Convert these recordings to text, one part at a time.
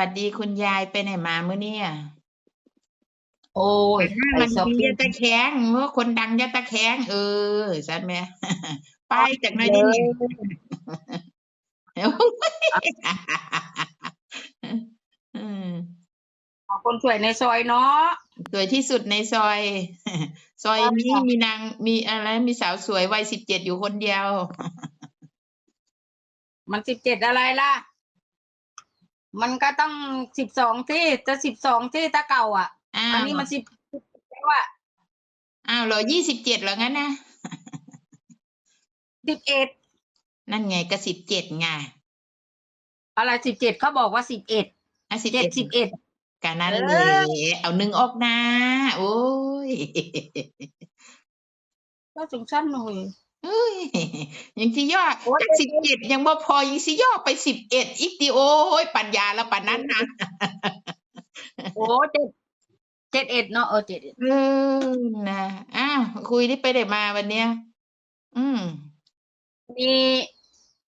สวัสดีคุณยายไปไหนมาเมื่อเนี่ยโอ้ยหน้าไปมันช้อปมีปิ้ยางตะแคงเมื่อคนดังยาตะแคงเออสันไหม ไปจากไหนเลได้ยเนี่ยอืมคนสวยในซอยเนาะ สวยที่สุดในซอย ซอยนี้มีนางมีอะไรมีสาวสวยวัยสิบเจ็ดอยู่คนเดียว มันสิบเจ็ดอะไรล่ะ มันก็ต้องสิบสองที่จะสิบสองที่ตะเก่า อะ อ้าอันวนี้มันสิบแล้วอะอ้าวเหรอยี่สิบเจ็ดเหรองั้นนะ สิบเอ็ดนั่นไงก็สิบเจ็ดไงอะไรสิบเจ็ดเขาบอกว่าสิบเอ็ดอะสิบเจ็ดเอ็ดสิบเอ็ด กันนั่นเอเลอยเอาหนึ่งออกนะ โอ้ย ก็สงสารหน่อย เฮ้ยยังสิย่อโอ้ย จากสิบเจ็ดยังบ่พอยังสิย่อไปสิบเอ็ดอีกติโอ้ยปัญญาละปันนั้นนะโอ้เจ็ดเจ็ดเอ็ดเนาะเออเจ็ดเอ็ดเออนะอ้าวคุยได้ไปได้มาวันเนี้ยอืม มี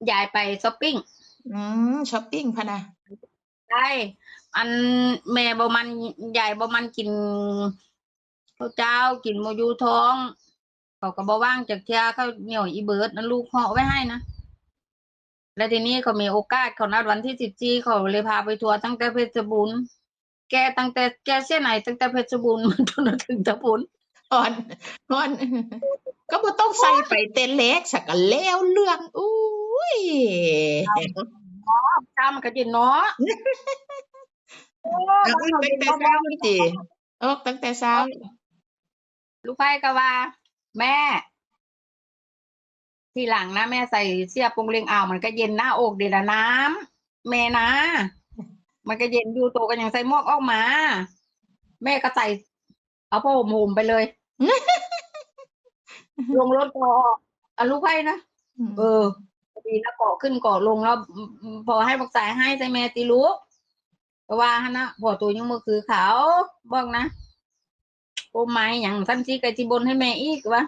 ยายไปช้อปปิ้งอืมช้อปปิ้งพะนะใช่อันแม่บ่มันยายบ่มันกินข้าวเจ้ากินโมยูท้อง เขาก็บ่ว่างจากเที่ยเขาเหนียวอีเบิร์ดนั่นลูกห่อไว้ให้นะแล้วทีนี้เขามีโอกาสเขานัดวันที่สิบจีเขาเลยพาไปทัวร์ตั้งแต่เพชรบูรณ์แกตั้งแต่แกเส้นไหนตั้งแต่เพชรบูรณ์มันจนถึงตะพุนอ่อนอ่อน ก็บ่ต้องใส่ไปเต้นเล็กสักกะแล้วเรื่องอุ้ยข้ามนก็จินเนาะโอ้เอาบ้านออกเราตั้งเย็นแต่เช้าบ่นี่ติออกตั้งแต่เช้าลูกไผ่ก็ว่า แม่ ทีหลังนะแม่ใส่เสื้อปรุงเลียงอ่าวมันก็เย็นหน้าอกเดี๋ยวละน้ำแม่นะ มันก็เย็นอยู่โตกันอย่างใส่หมวกออกมา แม่ก็ใส่เอาผ้าห่มห่มไปเลย ลงรถก็อะลูกไผ่นะเออดีนะเกาะขึ้นเกาะลงแล้วอืมอืมพอให้บักสายให้ใส่แม่ตีลูกก็ว่าฮะนะพอตัวยังมือคือเขาบอกนะ โอ้ไม่อย่างท่านซีกะจิบนให้แม่อีกวะ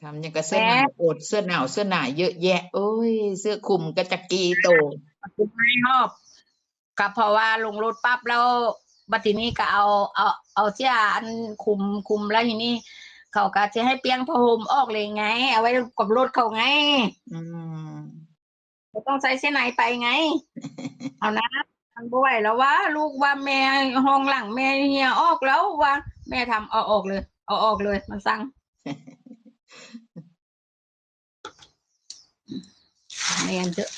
ทำยังกับเสื้อหนาวโอดเสื้อหนาวเสื้อหนาเยอะแยะ โอ้ย เสื้อคลุมกระจักกีโตไม่ชอบก็เพราะว่าลงรถปั๊บแล้วบัดทีนี้ก็เอาเอาเอาเสื้ออันคุมคุมแล้วทีนี้เขาก็จะให้เปียงผ้าห่มออกเลยไง เอาไว้กับรถเขาไง อืมไม่ต้องใส่เส้นไหนไปไง เอานะมันบ่ไหวแล้วว่าลูกว่าแม่ห้องหลังแม่เฮียออกแล้วว่า แม่ทำเอาออกเลย เอาออกเลย มันสั่งแม่นเถอะ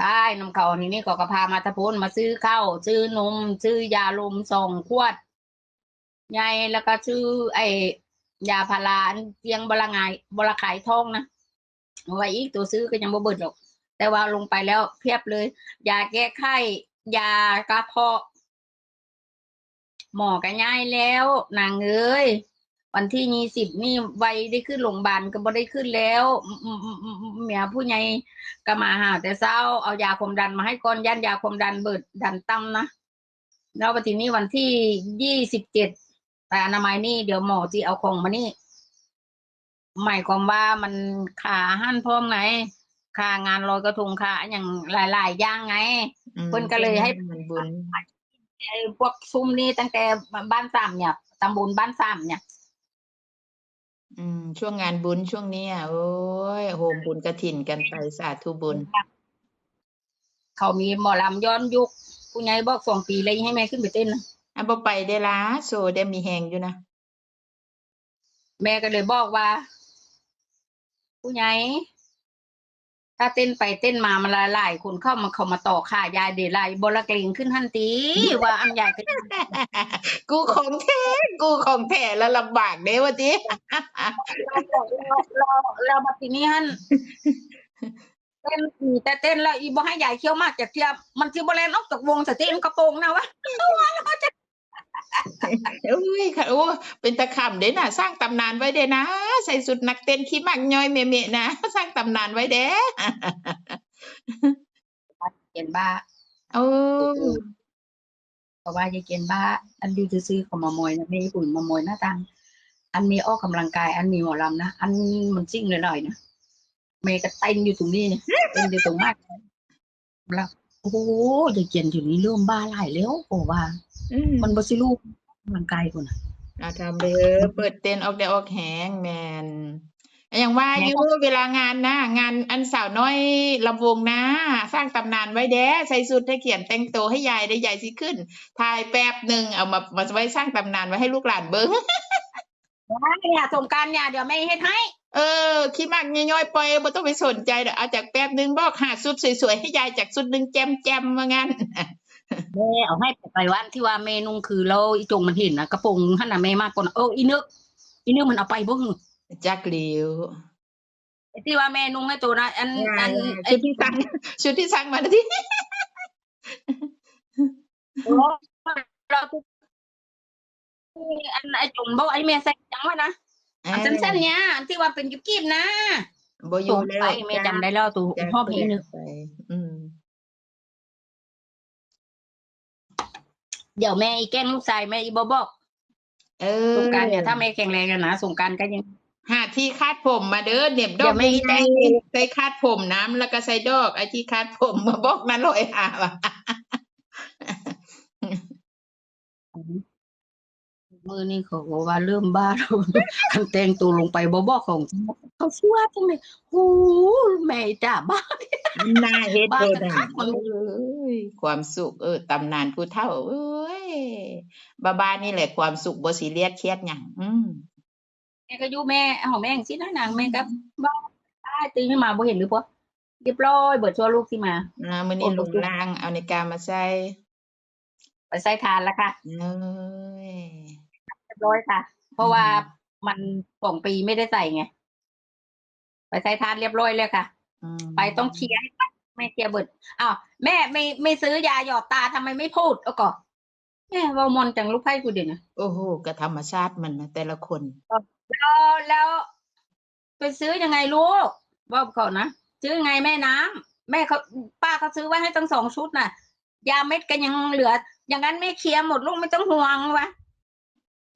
ตายน้ำเขานี่นี่ก็กระพามาตะพูนมาซื้อข้าวซื้อนมซื้อยาลมสองขวดยายแล้วก็ซื้อ ไอ้ยาพาราอันเตียงบละไงบละขายทองนะเอาไว้อีกตัวซื้อก็ยังบ่เบิดหรอก แต่ว่าลงไปแล้วเพียบเลย ยาแก้ไข้ยากระเพาะ หมอก็ง่ายแล้วนางเอ้ยวันที่ยี่สิบนี่ไวได้ขึ้นโรงพยาบาลก็บ่ได้ขึ้นแล้วอืมอืมอืมอืมเมียผู้ใหญ่ก็มาหาแต่เช้าเอายาความดันมาให้ก่อนยันยาความดันเบิดดันต่ำนะแล้ววันที่นี้วันที่ยี่สิบเจ็ดแต่อนามัยนี่เดี๋ยวหมอที่เอาของมานี่หมายความว่ามันขาหั่นพร้อมไงค่างานลอยกระทงค่าอย่างหลายๆอย่างไงอืมเพิ่นก็เลยให้มันบุญ ไอ้พวกซุ้มนี่ตั้งแต่บ้านสามเนี่ยตำบลบ้านสามเนี่ย อืม ช่วงงานบุญช่วงเนี้ยโอ้ยโฮมบุญกระถินกันไปสาธุบุญ เขามีหมอลำย้อนยุคผู้ใหญ่บอกสองปีเลยให้แม่ขึ้นไปเต้นนะอะบ่ไปได้ละโซได้มีแหงอยู่นะแม่ก็เลยบอกว่า ผู้ใหญ่ ถ้าเต้นไปเต้นมามันหลายๆคนเข้ามาเขามาต่อค่ายายเดลายบลเกรงขึ้นทันทีว่าอันใหญ่ก็กูของแท้กูของแท้แล้วลำบากเด้วะติเราเราเราบัดทีนี้ฮั่นเต้นอีแต่เต้นแล้วอีบ่ให้ใหญ่เคี้ยวมากจากเทียบมันสิบ่แลนออกจากวงสเต้นกระโปรงนะวะ โอ้ยค่ะโอ้เป็นตะขำเด้น่ะ สร้างตำนานไว้เด้นะ ใส่สุดนักเต้นขี้มักย่อยเมะๆนะ สร้างตำนานไว้เด้เกียนบ้าโอ้เพราะว่าจะเกียนบ้า อันดูซื้อๆของมามวยนะไม่ญี่ปุ่นมามวยหน้าตังอันมีออกกำลังกายอันมีหมอลำนะอันมันซิ่งหน่อยๆนะเมย์ก็เต้นอยู่ตรงนี้เนี่ยเต้นอยู่ตรงมากแล้ว โอ้ยายเจียนอยู่นี้เริ่มบ้าหลายแล้วโอ้ว่าอืมมันบ่สิลูกมันไกลพุ่นน่ะเอาทำไปเถอะเปิดเต้นออกได้ออกแหงแมนอย่างว่าแม่อยู่ก็เวลางานนะงานอันสาวน้อยลำวงนะ สร้างตำนานไว้แด้ใส่สุดให้เขียนแต่งตัวให้ยายได้ยายสิขึ้นถ่ายแป๊บหนึ่งเอามามาไว้สร้างตำนานไว้ให้ลูกหลานเบิ้งได้เนี่ยสงกรารเนี่ยเดี๋ยวแม่เฮ็ดให้เออคิดมากย่อยๆปล่อยบ่ต้องไปสนใจเด้อเอาจากแป๊บหนึ่งบอกหาสุดสวยๆให้ยายจากสุดหนึ่งแจมแจมๆว่างั้นแม่เอาให้ไปวันที่ว่าแม่นุ่งคือแล้วอีจงมันเห็นนะกระโปรงหั่นน่ะแม่มากกว่าน่ะเอออีนึกอีนึกมันเอาไปบ่หึจักหลิวไอ้ที่ว่าแม่นุ่งให้ตัวนะอันอันไอ้ชุดที่สั่งชุดที่สั่งมาที่เราทุกอันไอ้จงบอกไอ้แม่ใส่จังวะนะ อันสั้นๆเนี่ยอันที่ว่าเป็นกิ๊บๆนะบ่อตยู่งแล้วไปแม่จำได้แล้วตัวจ้ะพ่อเพลงนึกไปอืมเดี๋ยวแม่อีแกล้งลูกชายแม่อีบอบอกเออสงกรารเนี่ยถ้าแม่แข็งแรงอะนะสงกรารก็ยังหาที่คาดผมมาเด้อเหน็บดเดี๋อกยวไม่ใหญ่ได้ๆใส่คาดผมน้ำแล้วก็ใส่ดอกไอ้ที่คาดผมมาบอกนั่นเลยอะว่ะ มือนี่เขาบอกว่าเริ่มบ้าแล้วคันแต่งตัวลงไปบอบอกของ เขาชัวจังเลยโอ้แม่จ้าบ้ามันน่าเฮ็ดบ้าเด้อกันนะคักมันเอ้ยความสุขเออตำนานผู้เฒ่าเอ้ยบาบานี่แหละความสุขบ่ซีเรียสเครียดหยังอืมแม่ก็อยู่แม่ของแม่อย่างสินะนางแม่ก็บ้าได้ตื่นขึ้นมาบ่เห็นหรือปะเรียบร้อยเบิดชั่วลูกที่มานะมื้อนี้โอ้ลบ่งสุขล่างเอาในาฬิกามาใส่ไปใส่ทานแล้วค่ะเอ้ยเรียบร้อยค่ะ เพราะว่ามันสองปีไม่ได้ใส่ไง ไปใส่ทานเรียบร้อยเลยค่ะอืมไปต้องเคลียร์ให้ปั๊บแม่เคลียร์เบิดอ้าวแม่ไม่ไม่ซื้อยาหยอดตาทำไมไม่พูดเอาก่อนแม่เวามอนจังลูกไพ่กูเดี๋ยวนะโอ้โหก็ธรรมชาติมันนะแต่ละคนแล้วแล้วไปซื้อยังไงลูกบอกก่อนนะซื้อยังไงแม่น้ำแม่เขาป้าเขาซื้อไว้ให้ตั้งสองชุดน่ะ ยาเม็ดก็ยังเหลือ อย่างนั้นแม่เคลียร์หมดลูกไม่ต้องห่วงวะ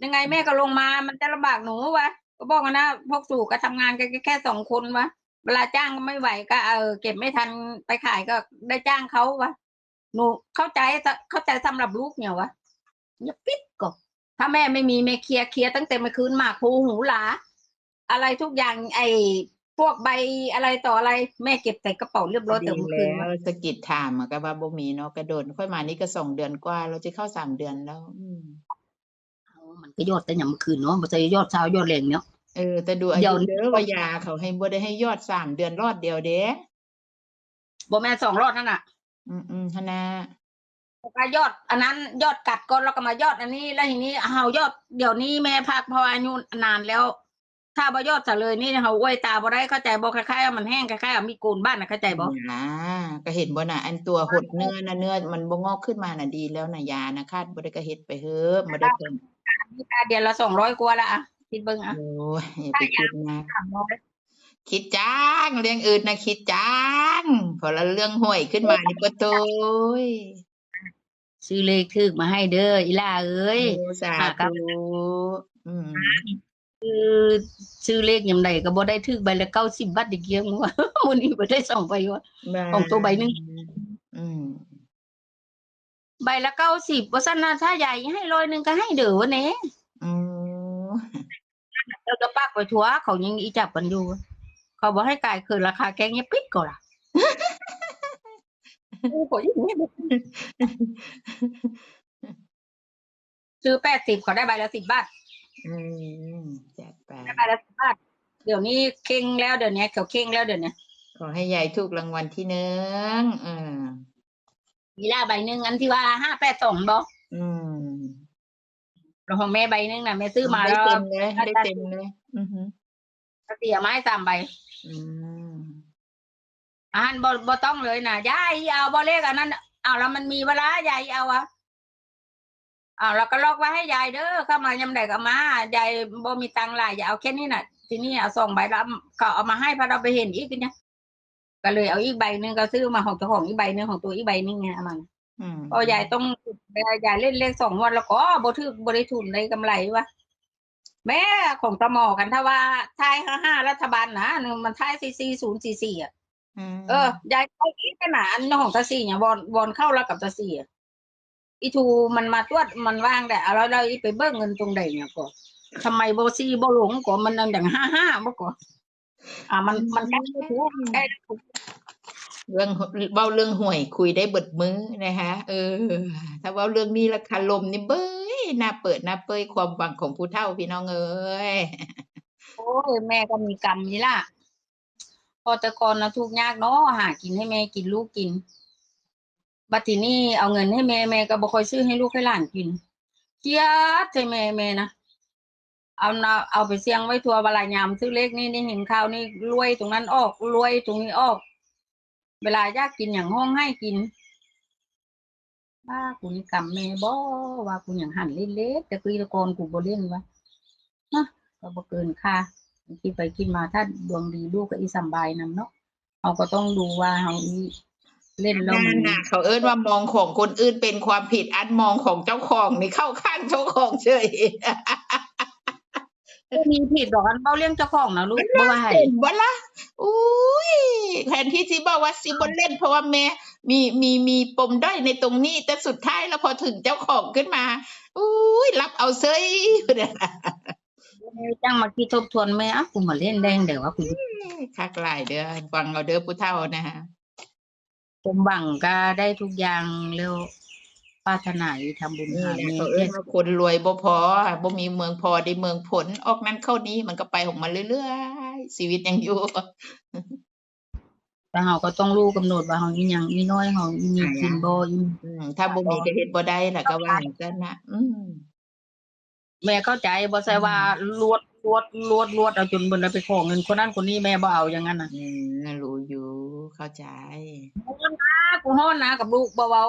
ยังไงแม่ก็ลงมา มันจะลำบากหนูวะก็บอกกันนะพวกสู่ก็ทำงานกันแค่สองคนวะเวลาจ้างก็ไม่ไหวก็เออเก็บไม่ทันไปขายก็ได้จ้างเขาวะหนูเข้าใจเข้าใจสำหรับลูกเนี่ยวะอย่าปิดก็ถ้าแม่ไม่มีแม่เคลียร์เคลียร์ตั้งแต่เมื่อคืนหมากภูหูหลา อะไรทุกอย่างไอ้พวกใบอะไรต่ออะไรแม่เก็บใส่กระเป๋าเรียบร้อยแต่ดีเมื่อคืนแล้วสะกิดถามอะก็ว่าบ่มีเนาะกระโดดค่อยมานี่ก็สองเดือนกว่า เราจะเข้าสามเดือนแล้วอื มเอามันก็ยอดแต่อย่างเมื่อคืนเนาะมันจะยอดเช้ายอดแรงเนาะเออแต่ดูอาเดี๋ยุยวเด้อว่ายาเขาให้บ่ได้ให้ยอดสามเดือนรอดเดียวเด้บ่แม่นสองรอดนั่นน่ะ อืมอืมฮะนะก็ยอด อันนั้นยอดกัดก่อนแล้วก็มายอดอันนี้ แล้วทีนี้เฮายอดเดี๋ยวนี้แม่พักเพราะอายุนานแล้ว ถ้าบ่ยอดซะเลยนี่เฮาอวยตาบ่ได้เข้าใจบ่คล้ายๆว่ามันแห้งคล้ายๆว่ามีโกนบ้านน่ะเข้าใจบ่อ่าก็เห็นบ่น่ะอันตัวหดเนื้อนะเนื้อมันบ่งอกขึ้นมาน่ะดีแล้วน่ะยานะคาดบ่ได้ก็เฮ็ดไปเฮ้อะบ่ได้เพิ่ม มีตาเดือนละ200กว่าละอะคิดเบิ่งอะโอ้ยอย่าไปคิดนะ300คิดจังเรื่องอื่นนะคิดจังพอละเรื่องห่วยขึ้นมานี่ปะโตยซื้อเลขถึกมาให้เด้ออีหล่าเอ้ยโอ้สาอะครัธุบอืมคือซื้อเลขยังไงก็บ่ได้ถึกใบละ90บาทอีกเกียงว่ามื้อนี้บ่ได้สองใบวะของตัวใบหนึ่งอืม ใบละ90บ่ซั่นน่ะถ้าใหญ่ให้ร้อยหนึงก็ให้เด้อวะแหน่อืมแล้วก็ปากไปทั่วเขายังอีจับกันอยู่ เขาบ่ให้กายคือราคาแกงเงี้ยปิดก่อนล่ะโอ้โหอย่างนี้ซื้อ80เขาได้ใบละ10บาท อืมจัดไปได้ใบละ10บาท เดี๋ยวนี้เข่งแล้วเดี๋ยวนี้เขาเข่งแล้วเดี๋ยวนี้ขอให้ยายถูกรางวัลที่หนึ่งอืม มีล่าใบหนึงอันที่ว่า582บ่อืมแล้วของแม่ใบหนึงน่ะแม่ซื้อมาได้แล้วเต็มเลยได้เต็มเลยอือหือก็เสียไม้สามใบ อืมอาหารบ่บ่ต้องเลยนะยายเอาบ่เลขอันนั้นเอาแล้วมันมีเวลายายเอาอะเอาแล้วก็ลอกไว้ให้ยายเด้อเข้ามายำใดก็มายายบ่มีตังค์หลายอย่าเอาแค่นี้น่ะ ทีนี้เอาสองใบแล้วก็เอามาให้พอเราไปเห็นอีกเนี่ย ก็เลยเอาอีกใบหนึงก็ซื้อมาของเจ้าของอีกใบหนึงของตัวอีกใบหนึงไงเอามันอืมเพราะยายต้องยายเล่นเลขสองงวันแล้วก็บ่ถือบ่ได้ทุนได้กำไรวะแม่ของตะหมอกันถ้าว่าทายห้าห้ารัฐบาลนะมันทายสี่สี่ศูนย์สี่สี่อะมเออยายไปอีกขนาดอันของตาสี่เนี่ยบอลบอลเข้าแล้วกับตาสี่อะอีทูมันมาตรวจมันว่างแต่เอาแล้วเราอีไปเบิกเงินตรงใดเนี่ยก็ทำไมโบซีโบหลงก็มันอย่างห้าห้าบ่ก็ อ่ามันมันใกล้ถูกใกล้ถูกเรื่องเว้าเรื่องหวยคุยได้เบิดมื้อนะคะเออ ถ้าเว้าเรื่องนี้ละคาลมนี่เบ้ยน่าเปิดน่าเปยความหวังของผู้เฒ่าพี่น้องเอ้ยโอ้ยแม่ก็มีกรรมนี่ล่ะพอแต่ก่อนนะทุกข์ยากเนาะหากินให้แม่กินลูกกินบัดทีนี้เอาเงินให้แม่แม่ก็บ่ค่อยซื้อให้ลูกให้หลานกินเครียดใจแม่แม่นะ เอานาเอาไปเสี่ยงไว้ทัวร์บลายามซื้อเลขนี่นี่เห็นข่าวนี่รวยตรงนั้นออกรวยตรงนี้ออก เวลายากกินอย่างห้องให้กินว่ากูนี่กรรมบ่ว่ากูอย่างหันเล็กๆแต่คือตะกอนกูบ่เล่นวะนะก็บ่เกินค่าคิดไปคิดมาถ้าดวงดีลูกก็อีสำบายนำเนาะเราก็ต้องดูว่าเราอีเล่นล้วมันั่นนน่ะเขาเอิ้นว่ามองของคนอื่นเป็นความผิดอันมองของเจ้าของนี่เข้าข้างเจ้าของเฉย ก็มีผิดดอกอันเบ้าเลี้ยงเจ้าของนะลูกบ่ว่าให้เห็นบ่ล่ะอุ้ยแทนที่สิบอกว่าสิบ่เล่น เพราะว่าแม่มีมีมีปมด้อยในตรงนี้ แต่สุดท้ายแล้วพอถึงเจ้าของขึ้นมาอุ้ยรับเอาเซยจังมาคิดทบทวนแม่อะกูมาเล่นแดงเดี๋ยวว่ากูคักหลายเด้อฟังเอาเด้อผู้เฒ่านะฮะสมหวังก็ได้ทุกอย่างแล้ว ปรารถนาอยู่ทำบุญนี่หานะแม่เขาเอิ้นว่าคนรวยบ่พอบ่มีเมืองพอได้เมืองผล ออกนั้นเข้านี้มันก็ไปของมันเรื่อยๆชีวิตยังอยู่ แต่เฮาก็ต้องรู้กำหนดว่าเฮามีหยังมีน้อยเฮามีกินบ่อี อืมถ้าบ่มีก็เฮ็ดบ่ได้ล่ะก็ว่าอย่างนั้นนะอืม แม่เข้าใจบ่ใช่ว่าลวดลวดลวดลวดเอาจนเบิ่นเอาไปขอเงินคนนั้นคนนี้แม่บ่เอาอย่างนั้นน่ะอืมรู้อยู่เข้าใจอะกูฮ้อนนะกับลูกบ่เว้า